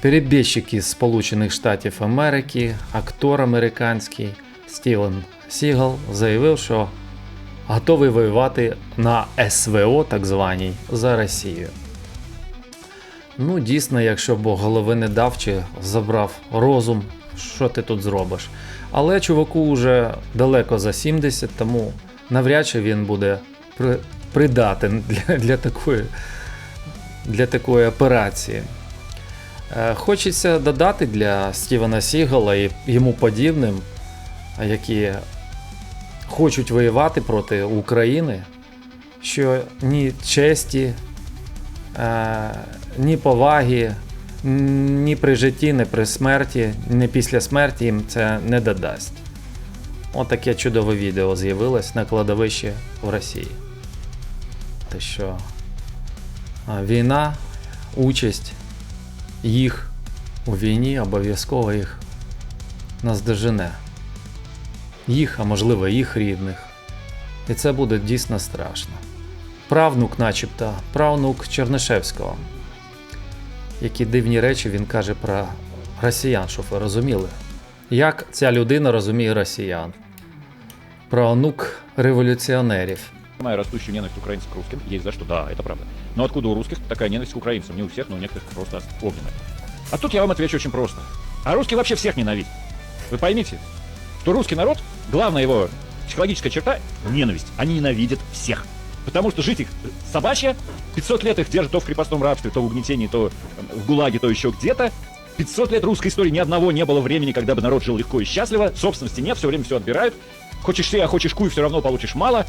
Перебіжчик із Сполучених Штатів Америки, актор американський Стівен Сігал заявив, що готовий воювати на СВО, так званій, за Росію. Ну, дійсно, якщо Бог голови не дав чи забрав розум, що ти тут зробиш? Але чуваку вже далеко за 70, тому навряд чи він буде при, придатен для, для, такої, для такої операції. Е, Хочеться додати для Стівена Сігала і йому подібним, які хочуть воювати проти України, що ні честі, е, ні поваги, ні при житті, ні при смерті, ні після смерті їм це не додасть. Отаке чудове відео з'явилось на кладовищі в Росії. Те що війна, участь їх у війні обов'язково їх наздожене. Їх, а можливо, їх рідних. І це буде дійсно страшно. Правнук, начебто, правнук Чернишевського. Які дивні речі він каже про росіян, щоб ви розуміли. Як ця людина розуміє росіян? Правнук революціонерів. Самая растущая ненависть украинцев к русским есть за что, да, это правда. Но откуда у русских такая ненависть к украинцам? Не у всех, но у некоторых просто огненная. А тут я вам отвечу очень просто. А русский вообще всех ненавидит. Вы поймите, что русский народ, главная его психологическая черта – ненависть. Они ненавидят всех. Потому что жить их собачья, 500 лет их держат то в крепостном рабстве, то в угнетении, то в ГУЛАГе, то еще где-то. 500 лет русской истории ни одного не было времени, когда бы народ жил легко и счастливо. Собственности нет, все время все отбирают. Хочешь все, а хочешь куй, все равно получишь мало.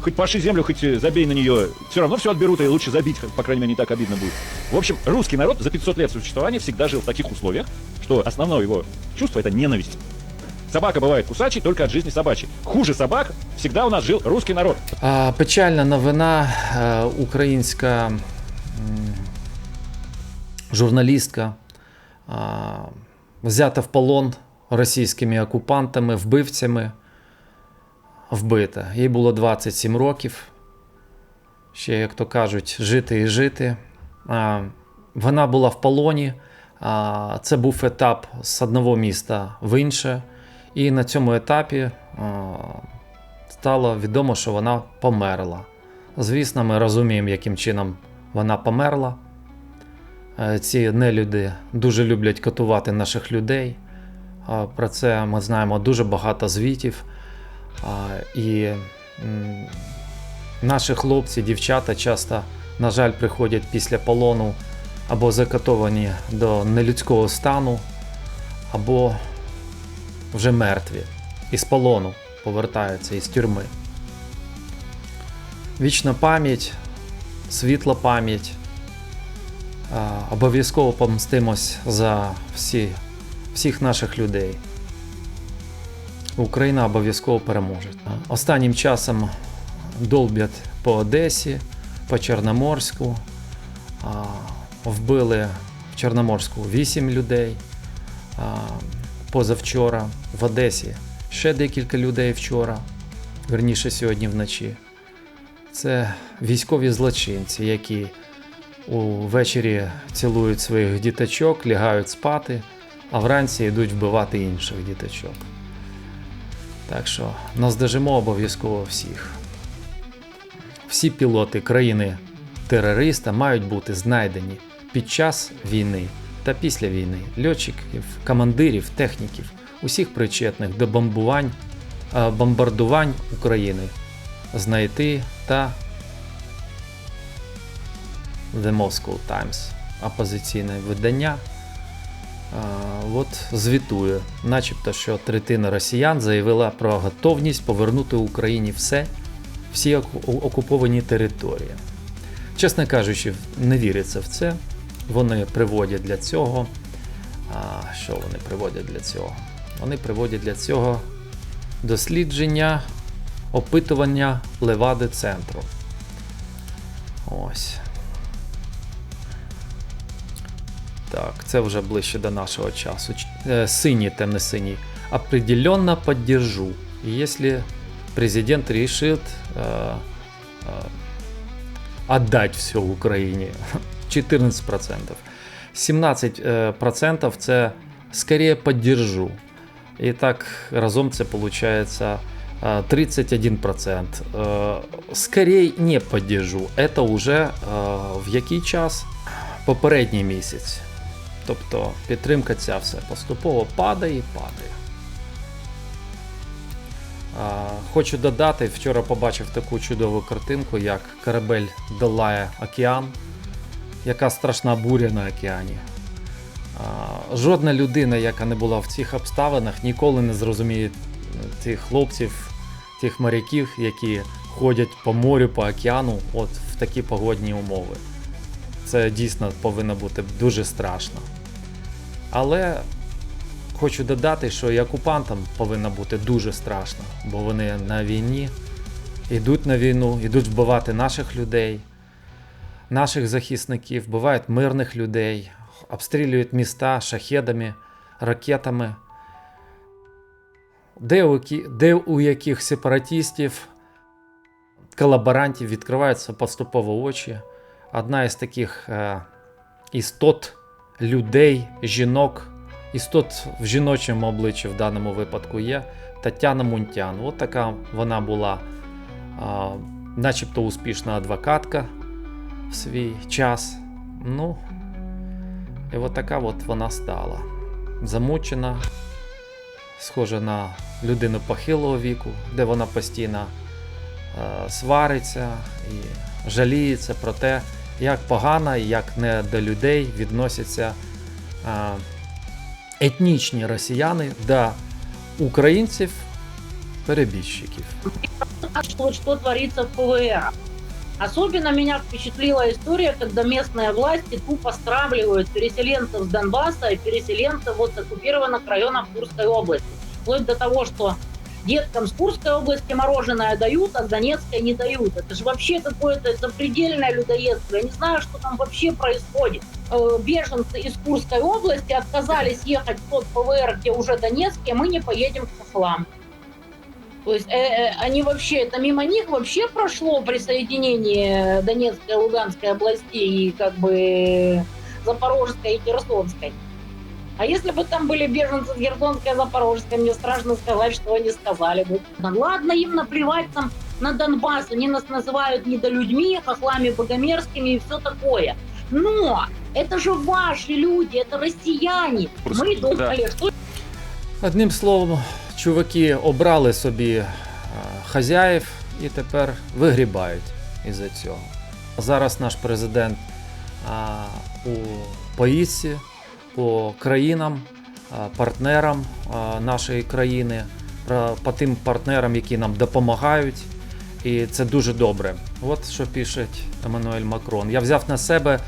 Хоть паши землю, хоть э, забей на нее, все равно все отберут, и лучше забить, по крайней мере, не так обидно будет. В общем, русский народ за 500 лет существования всегда жил в таких условиях, что основное его чувство – это ненависть. Собака бывает кусачей только от жизни собачьей. Хуже собак всегда у нас жил русский народ. А, печальна новина. Е, Українська м, журналістка а, взята в полон російськими окупантами, вбивцями. Вбита. Їй було 27 років. Ще, як то кажуть, жити і жити. Вона була в полоні. Це був етап з одного міста в інше. І на цьому етапі стало відомо, що вона померла. Звісно, ми розуміємо, яким чином вона померла. Е, Ці нелюди дуже люблять катувати наших людей. Про це ми знаємо дуже багато звітів. І наші хлопці, дівчата часто, на жаль, приходять після полону або закатовані до нелюдського стану, або вже мертві. Із полону повертаються із тюрми. Вічна пам'ять, світла пам'ять. Обов'язково помстимось за всі, всіх наших людей. Україна обов'язково переможе. Останнім часом долбять по Одесі, по Чорноморську. Вбили в Чорноморську 8 людей. Позавчора в Одесі ще декілька людей вчора, верніше сьогодні вночі. Це військові злочинці, які увечері цілують своїх діточок, лягають спати, а вранці йдуть вбивати інших діточок. Так що наздожимо обов'язково всіх. Всі пілоти країни терориста мають бути знайдені під час війни та після війни льотчиків, командирів, техніків, усіх причетних до бомбувань, бомбардувань України знайти та The Moscow Times опозиційне видання. От звітує, начебто, що третина росіян заявила про готовність повернути Україні все, всі окуповані території. Чесно кажучи, не віриться в це. Вони приводять для цього. А, що вони приводять для цього? Вони приводять для цього дослідження, опитування Левади центру. Ось. Так, це вже ближче до нашого часу. Е, Синій, темно-синій. Определенно поддержу. Если президент решит э, э, отдать все Украине, 14%. 17% це скоріше поддержу. І так разом це виходить 31%. Е, Скорее не поддержу. Це вже в який час? Попередній місяць. Тобто підтримка ця все поступово падає і падає. Хочу додати, вчора побачив таку чудову картинку, як корабель долає океан, яка страшна буря на океані. Жодна людина, яка не була в цих обставинах, ніколи не зрозуміє тих хлопців, тих моряків, які ходять по морю, по океану, от в такі погодні умови. Це дійсно повинно бути дуже страшно. Але хочу додати, що і окупантам повинно бути дуже страшно, бо вони на війні, йдуть на війну, йдуть вбивати наших людей, наших захисників, вбивають мирних людей, обстрілюють міста шахедами, ракетами. Де у, де у яких сепаратистів, колаборантів відкриваються поступово очі. Одна із таких е, істот, людей, жінок, істот в жіночому обличчі в даному випадку є Тетяна Мунтян. От така вона була, а, начебто успішна адвокатка в свій час. Ну, і от така от вона стала. Замучена, схожа на людину похилого віку, де вона постійно е, свариться і жаліється про те, як погано як не до людей відносяться етнічні росіяни до українців перебіжчиків. Что, что в ПВР. Особенно меня впечатлила история, когда местные власти тупо стравливают переселенцев с Донбасса и переселенцев вот с оккупированных районов Курской области. Вплоть до того, что деткам с Курской области мороженое дают, а с Донецкой не дают. Это же вообще какое-то запредельное людоедство. Я не знаю, что там вообще происходит. Э, Беженцы из Курской области отказались ехать в тот ПВР, где уже Донецкий, мы не поедем к хохлам. То есть э, э, они вообще, это мимо них вообще прошло присоединение Донецкой и Луганской областей и как бы Запорожской и Херсонской. А если бы там были беженцы с Херсонской и Запорожской, мне страшно сказать, что они сказали бы. Да ладно им наплевать там на Донбасс, они нас называют недолюдьми, хохлами богомерзкими и все такое. Но это же ваши люди, это россияне. Мы думали, что Одним словом, чуваки обрали собі е, хазяїв і тепер вигрібають із-за цього. Зараз наш президент а, у поїздці по країнам, партнерам нашої країни, по тим партнерам, які нам допомагають. І це дуже добре. От що пише Еммануель Макрон. Я взяв на себе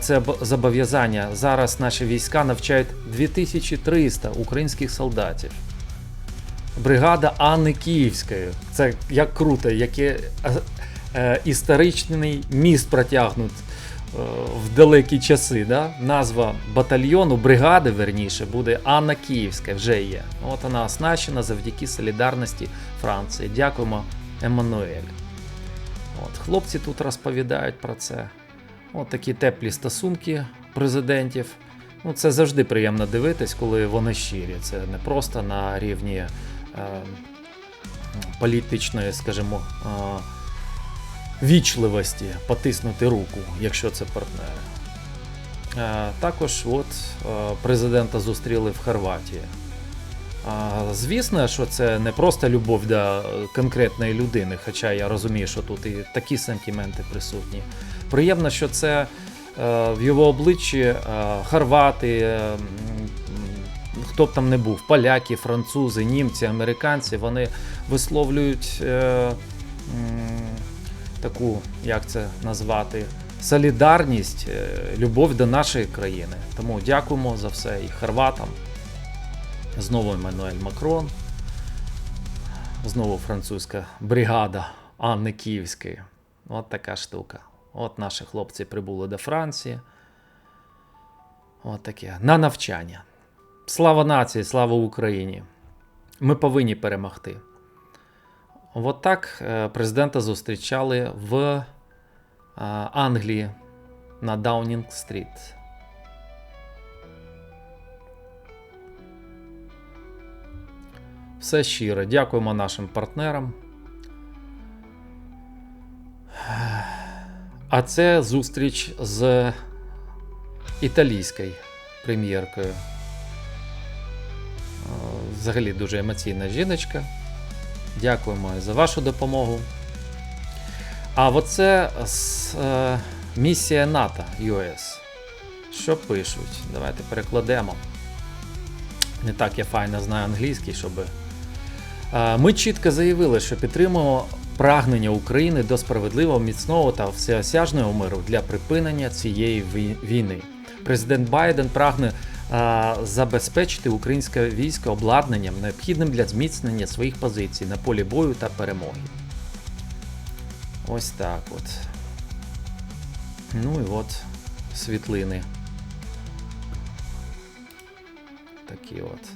це зобов'язання. Зараз наші війська навчають 2300 українських солдатів. Бригада Анни Київської. Це як круто, яке е, історичний міст протягнут е, в далекі часи. Да? Назва батальйону, бригади, верніше, буде Анна Київська, вже є. От вона оснащена завдяки солідарності Франції. Дякуємо, Еммануель. От, хлопці тут розповідають про це. От такі теплі стосунки президентів. Ну, це завжди приємно дивитись, коли вони щирі. Це не просто на рівні е, політичної, скажімо, е, вічливості потиснути руку, якщо це партнери. Е, також от, е, президента зустріли в Хорватії. Звісно, що це не просто любов до е, конкретної людини, хоча я розумію, що тут і такі сантименти присутні. Приємно, що це е, в його обличчі е, хорвати, е, хто б там не був, поляки, французи, німці, американці, вони висловлюють е, таку, як це назвати, солідарність, е, любов до нашої країни. Тому дякуємо за все і хорватам. Знову Еммануель Макрон. Знову французька бригада Анни Київської. От така штука. От наші хлопці прибули до Франції. От таке. На навчання. Слава нації, слава Україні. Ми повинні перемогти. От так е, президента зустрічали в е, Англії на Даунінг Стріт. Все щиро. Дякуємо нашим партнерам. А це зустріч з італійською прем'єркою. Е, взагалі дуже емоційна жіночка. Дякуємо за вашу допомогу. А оце е, місія НАТО US. Що пишуть? Давайте перекладемо. Не так я файно знаю англійський, щоб. Е, Ми чітко заявили, що підтримуємо прагнення України до справедливого, міцного та всеосяжного миру для припинення цієї війни. Президент Байден прагне забезпечити українське військо обладнанням, необхідним для зміцнення своїх позицій на полі бою та перемоги. Ось так от. Ну і от світлини. Такі от.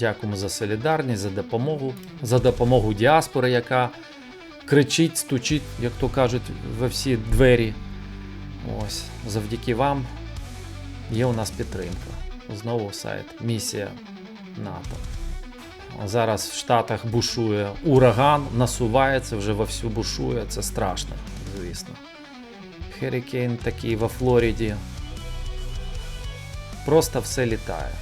Дякуємо за солідарність, за допомогу, за допомогу діаспори, яка кричить, стучить, як то кажуть, во всі двері. Ось, завдяки вам є у нас підтримка. Знову сайт Місія НАТО. Зараз в Штатах бушує ураган, насувається, вже вовсю бушує. Це страшно, звісно. Херікейн такий во Флориді. Просто все літає.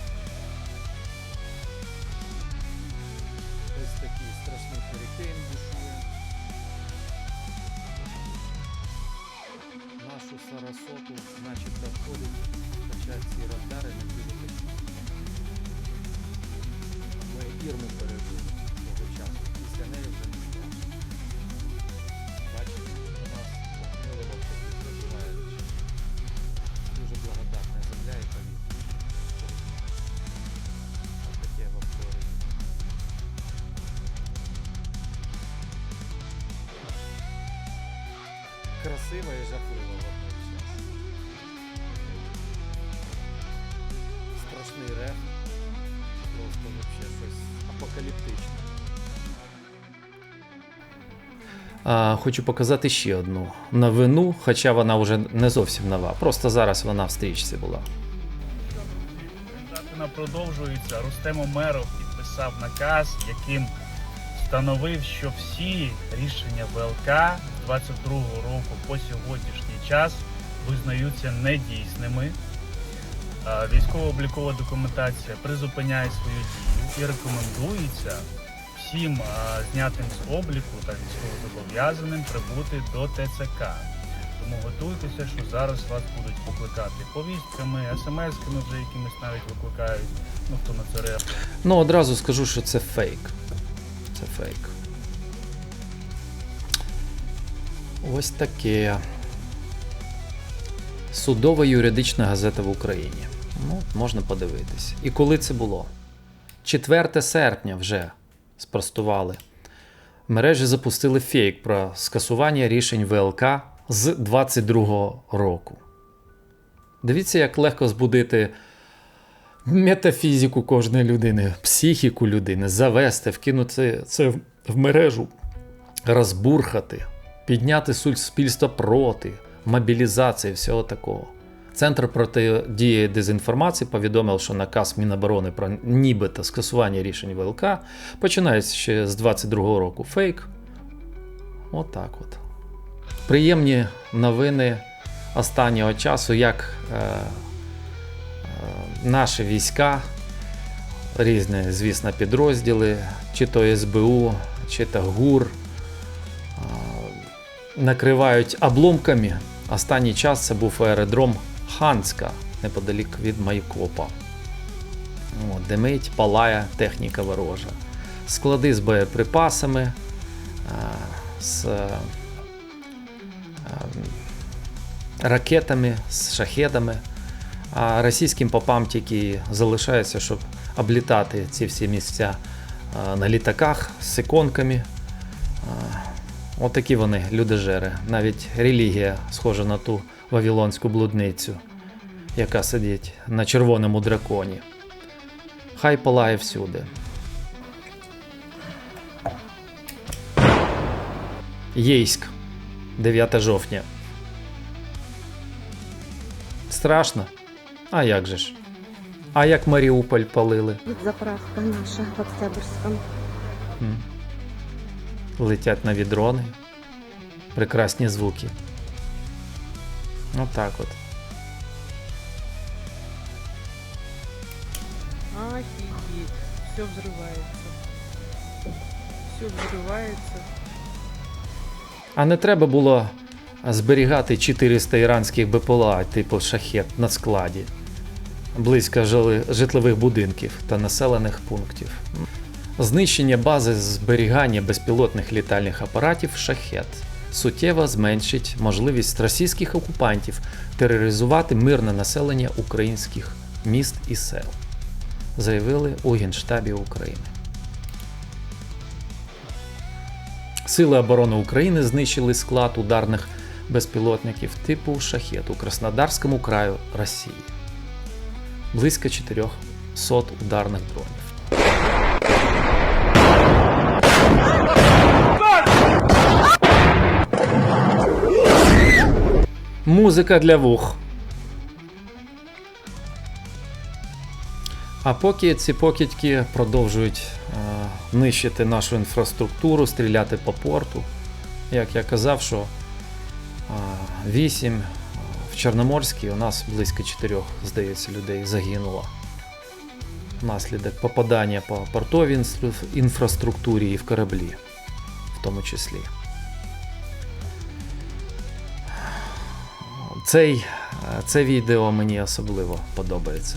А, хочу показати ще одну новину, хоча вона вже не зовсім нова. Просто зараз вона в стрічці була. Вона продовжується. Рустем Умеров підписав наказ, яким встановив, що всі рішення ВЛК з 22-го року по сьогоднішній час визнаються недійсними. Військово-облікова документація призупиняє свою дію і рекомендується всім а, знятим з обліку та військовозобов'язаним прибути до ТЦК. Тому готуйтеся, що зараз вас будуть викликати повістками, смс-ками вже якимись навіть викликають. Ну хто на це реагує. Ну, одразу скажу, що це фейк. Це фейк. Ось таке. Судова юридична газета в Україні. Ну, можна подивитись. І коли це було? 4 серпня вже спростували. Мережі запустили фейк про скасування рішень ВЛК з 22-го року. Дивіться, як легко збудити метафізику кожної людини, психіку людини, завести, вкинути це в мережу, розбурхати, підняти суспільство проти, мобілізації, всього такого. Центр протидії дезінформації повідомив, що наказ Міноборони про нібито скасування рішень ВЛК починається ще з 22-го року. Фейк. Отак от. Приємні новини останнього часу, як е, е, наші війська, різні, звісно, підрозділи, чи то СБУ, чи то ГУР, е, накривають обломками. Останній час це був аеродром Ханська, неподалік від Майкопа. Димить, палає техніка ворожа. Склади з боєприпасами, е, з е, ракетами, з шахедами. А російським попам тільки залишається, щоб облітати ці всі місця на літаках з іконками. Отакі вони, людожери. Навіть релігія схожа на ту вавилонську блудницю, яка сидить на червоному драконі. Хай палає всюди. Єйськ, 9 жовтня. Страшно? А як же ж? А як Маріуполь палили? Заправка наша в Октябрьском. М. Летять нові дрони. Прекрасні звуки. Отак от. Офигеть. Все взрывается. Все взрывается. А не треба було зберігати 400 іранських БПЛА, типу шахет, на складі, близько житлових будинків та населених пунктів. Знищення бази зберігання безпілотних літальних апаратів шахет суттєво зменшить можливість російських окупантів тероризувати мирне населення українських міст і сел, заявили у Генштабі України. Сили оборони України знищили склад ударних безпілотників типу шахет у Краснодарському краю Росії. Близько 400 ударних дронів. Музика для вух. А поки ці покидьки продовжують е, нищити нашу інфраструктуру, стріляти по порту. Як я казав, що е, 8 е, в Чорноморській у нас близько 4, здається, людей загинуло. Внаслідок попадання по портовій інфраструктурі і в кораблі, в тому числі. Цей, е, це відео мені особливо подобається.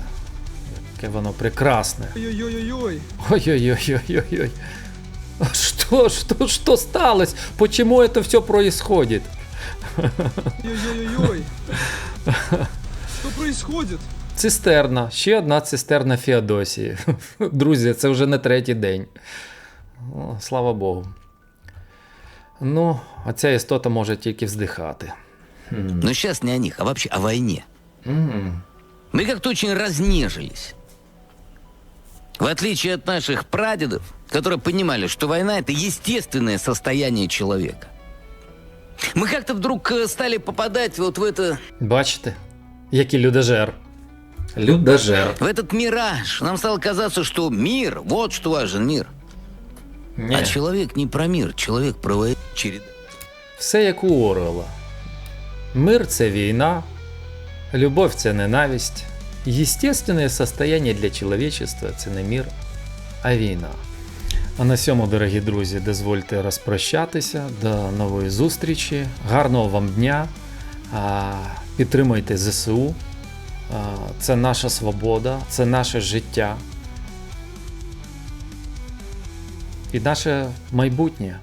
Яке воно прекрасне. Ой-ой-ой-ой. Ой-ой-ой-ой-ой. Что, что, что сталось? Почему это все происходит? Ой-ой-ой-ой. Что происходит? Цистерна, ще одна цистерна Феодосії. Друзі, це вже не третій день. Слава Богу. Ну, а ця істота може тільки вздихати. Но сейчас не о них, а вообще о войне. М. Мы как-то очень разнежились. В отличие от наших прадедов, которые понимали, что война – это естественное состояние человека. Мы как-то вдруг э, стали попадать вот в, это, Бачите? Який людожер. Людожер. в этот мираж. Нам стало казаться, что мир, вот что важен мир. Ні. А человек не про мир, человек про войну. Череда. Все як у Орвела. Мир це війна, любов це ненависть. Естественне состояние для чоловічества це не мир, а війна. А на цьому, дорогі друзі, дозвольте розпрощатися. До нової зустрічі. Гарного вам дня. Підтримуйте ЗСУ. Це наша свобода, це наше життя. І наше майбутнє.